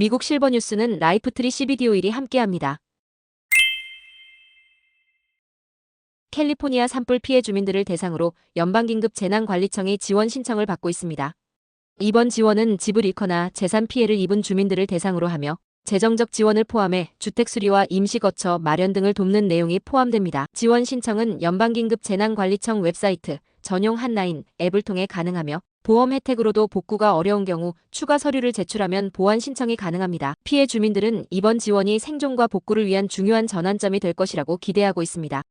미국 실버뉴스는 라이프트리 CBD 오일이 함께합니다. 캘리포니아 산불 피해 주민들을 대상으로 연방긴급 재난관리청이 지원 신청을 받고 있습니다. 이번 지원은 집을 잃거나 재산 피해를 입은 주민들을 대상으로 하며 재정적 지원을 포함해 주택 수리와 임시 거처 마련 등을 돕는 내용이 포함됩니다. 지원 신청은 연방긴급 재난관리청 웹사이트 전용 한라인 앱을 통해 가능하며 보험 혜택으로도 복구가 어려운 경우 추가 서류를 제출하면 보완 신청이 가능합니다. 피해 주민들은 이번 지원이 생존과 복구를 위한 중요한 전환점이 될 것이라고 기대하고 있습니다.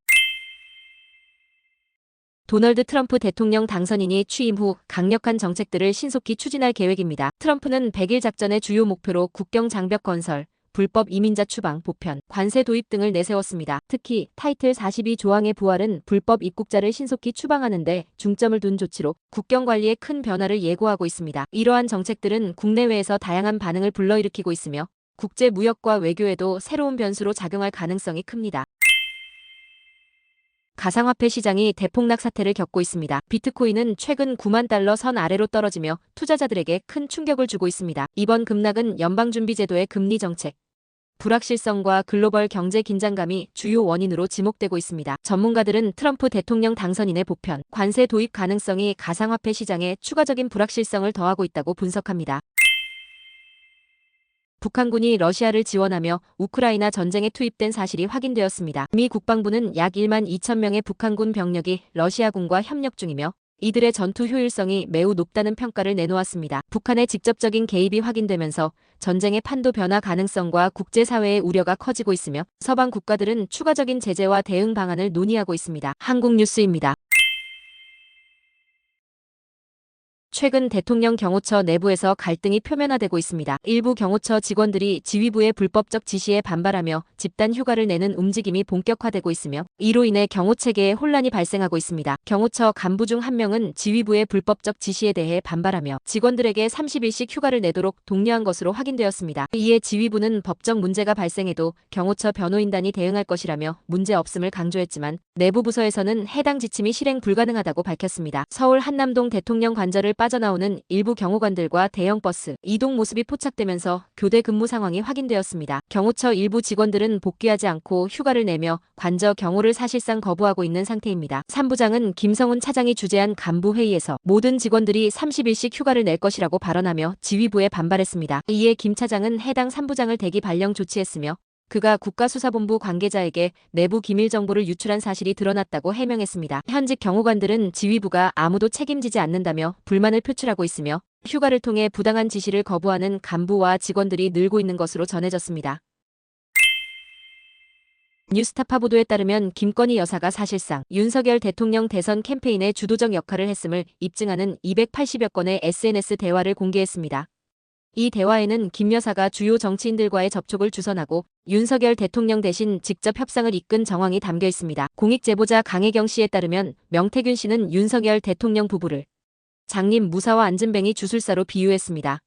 도널드 트럼프 대통령 당선인이 취임 후 강력한 정책들을 신속히 추진할 계획입니다. 트럼프는 100일 작전의 주요 목표로 국경 장벽 건설, 불법 이민자 추방, 보편, 관세 도입 등을 내세웠습니다. 특히 타이틀 42 조항의 부활은 불법 입국자를 신속히 추방하는데 중점을 둔 조치로 국경 관리에 큰 변화를 예고하고 있습니다. 이러한 정책들은 국내외에서 다양한 반응을 불러일으키고 있으며 국제 무역과 외교에도 새로운 변수로 작용할 가능성이 큽니다. 가상화폐 시장이 대폭락 사태를 겪고 있습니다. 비트코인은 최근 9만 달러 선 아래로 떨어지며 투자자들에게 큰 충격을 주고 있습니다. 이번 급락은 연방준비제도의 금리 정책, 불확실성과 글로벌 경제 긴장감이 주요 원인으로 지목되고 있습니다. 전문가들은 트럼프 대통령 당선인의 보편, 관세 도입 가능성이 가상화폐 시장에 추가적인 불확실성을 더하고 있다고 분석합니다. 북한군이 러시아를 지원하며 우크라이나 전쟁에 투입된 사실이 확인되었습니다. 미 국방부는 약 1만 2천 명의 북한군 병력이 러시아군과 협력 중이며 이들의 전투 효율성이 매우 높다는 평가를 내놓았습니다. 북한의 직접적인 개입이 확인되면서 전쟁의 판도 변화 가능성과 국제사회의 우려가 커지고 있으며 서방 국가들은 추가적인 제재와 대응 방안을 논의하고 있습니다. 한국 뉴스입니다. 최근 대통령 경호처 내부에서 갈등이 표면화되고 있습니다. 일부 경호처 직원들이 지휘부의 불법적 지시에 반발하며 집단 휴가를 내는 움직임이 본격화되고 있으며 이로 인해 경호 체계에 혼란이 발생하고 있습니다. 경호처 간부 중 한 명은 지휘부의 불법적 지시에 대해 반발하며 직원들에게 30일씩 휴가를 내도록 독려한 것으로 확인되었습니다. 이에 지휘부는 법적 문제가 발생해도 경호처 변호인단이 대응할 것이라며 문제 없음을 강조했지만 내부 부서에서는 해당 지침이 실행 불가능하다고 밝혔습니다. 서울 한남동 대통령 관절을 빠 져나오는 일부 경호관들과 대형 버스 이동 모습이 포착되면서 교대 근무 상황이 확인되었습니다. 경호처 일부 직원들은 복귀하지 않고 휴가를 내며 관저 경호를 사실상 거부하고 있는 상태입니다. 3부장은 김성훈 차장이 주재한 간부 회의에서 모든 직원들이 30일씩 휴가를 낼 것이라고 발언하며 지휘부에 반발했습니다. 이에 김 차장은 해당 3부장을 대기 발령 조치했으며 그가 국가수사본부 관계자에게 내부 기밀 정보를 유출한 사실이 드러났다고 해명했습니다. 현직 경호관들은 지휘부가 아무도 책임지지 않는다며 불만을 표출하고 있으며 휴가를 통해 부당한 지시를 거부하는 간부와 직원들이 늘고 있는 것으로 전해졌습니다. 뉴스타파 보도에 따르면 김건희 여사가 사실상 윤석열 대통령 대선 캠페인에 주도적 역할을 했음을 입증하는 280여 건의 SNS 대화를 공개했습니다. 이 대화에는 김 여사가 주요 정치인들과의 접촉을 주선하고 윤석열 대통령 대신 직접 협상을 이끈 정황이 담겨 있습니다. 공익 제보자 강혜경 씨에 따르면 명태균 씨는 윤석열 대통령 부부를 장님 무사와 안진뱅이 주술사로 비유했습니다.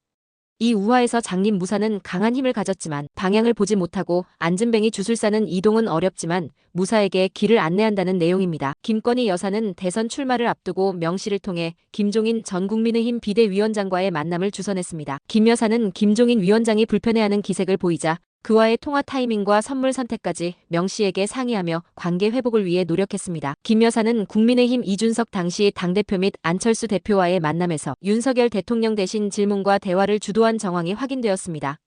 이 우화에서 장님 무사는 강한 힘을 가졌지만 방향을 보지 못하고 안진뱅이 주술사는 이동은 어렵지만 무사에게 길을 안내한다는 내용입니다. 김건희 여사는 대선 출마를 앞두고 명 씨를 통해 김종인 전 국민의힘 비대위원장과의 만남을 주선했습니다. 김 여사는 김종인 위원장이 불편해하는 기색을 보이자 그와의 통화 타이밍과 선물 선택까지 명 씨에게 상의하며 관계 회복을 위해 노력했습니다. 김 여사는 국민의힘 이준석 당시 당대표 및 안철수 대표와의 만남에서 윤석열 대통령 대신 질문과 대화를 주도한 정황이 확인되었습니다.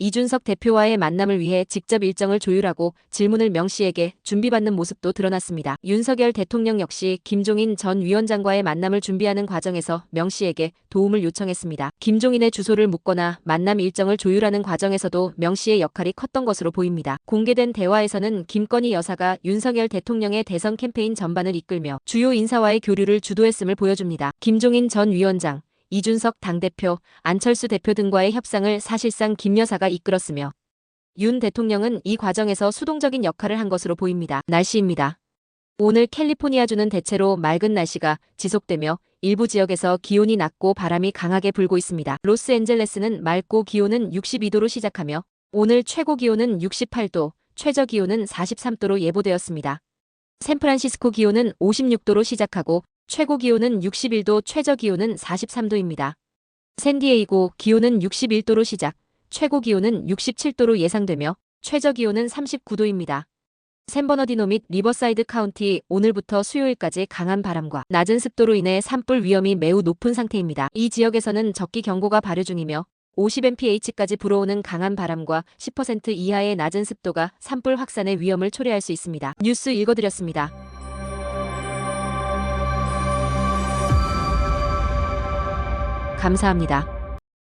이준석 대표와의 만남을 위해 직접 일정을 조율하고 질문을 명 씨에게 준비받는 모습도 드러났습니다. 윤석열 대통령 역시 김종인 전 위원장과의 만남을 준비하는 과정에서 명 씨에게 도움을 요청했습니다. 김종인의 주소를 묻거나 만남 일정을 조율하는 과정에서도 명 씨의 역할이 컸던 것으로 보입니다. 공개된 대화에서는 김건희 여사가 윤석열 대통령의 대선 캠페인 전반을 이끌며 주요 인사와의 교류를 주도했음을 보여줍니다. 김종인 전 위원장, 이준석 당대표, 안철수 대표 등과의 협상을 사실상 김 여사가 이끌었으며 윤 대통령은 이 과정에서 수동적인 역할을 한 것으로 보입니다. 날씨입니다. 오늘 캘리포니아주는 대체로 맑은 날씨가 지속되며 일부 지역에서 기온이 낮고 바람이 강하게 불고 있습니다. 로스앤젤레스는 맑고 기온은 62도로 시작하며 오늘 최고 기온은 68도, 최저 기온은 43도로 예보되었습니다. 샌프란시스코 기온은 56도로 시작하고 최고 기온은 61도, 최저 기온은 43도입니다. 샌디에이고 기온은 61도로 시작, 최고 기온은 67도로 예상되며 최저 기온은 39도입니다. 샌버너디노 및 리버사이드 카운티 오늘부터 수요일까지 강한 바람과 낮은 습도로 인해 산불 위험이 매우 높은 상태입니다. 이 지역에서는 적기 경보가 발효 중이며 50mph까지 불어오는 강한 바람과 10% 이하의 낮은 습도가 산불 확산의 위험을 초래할 수 있습니다. 뉴스 읽어드렸습니다. 감사합니다.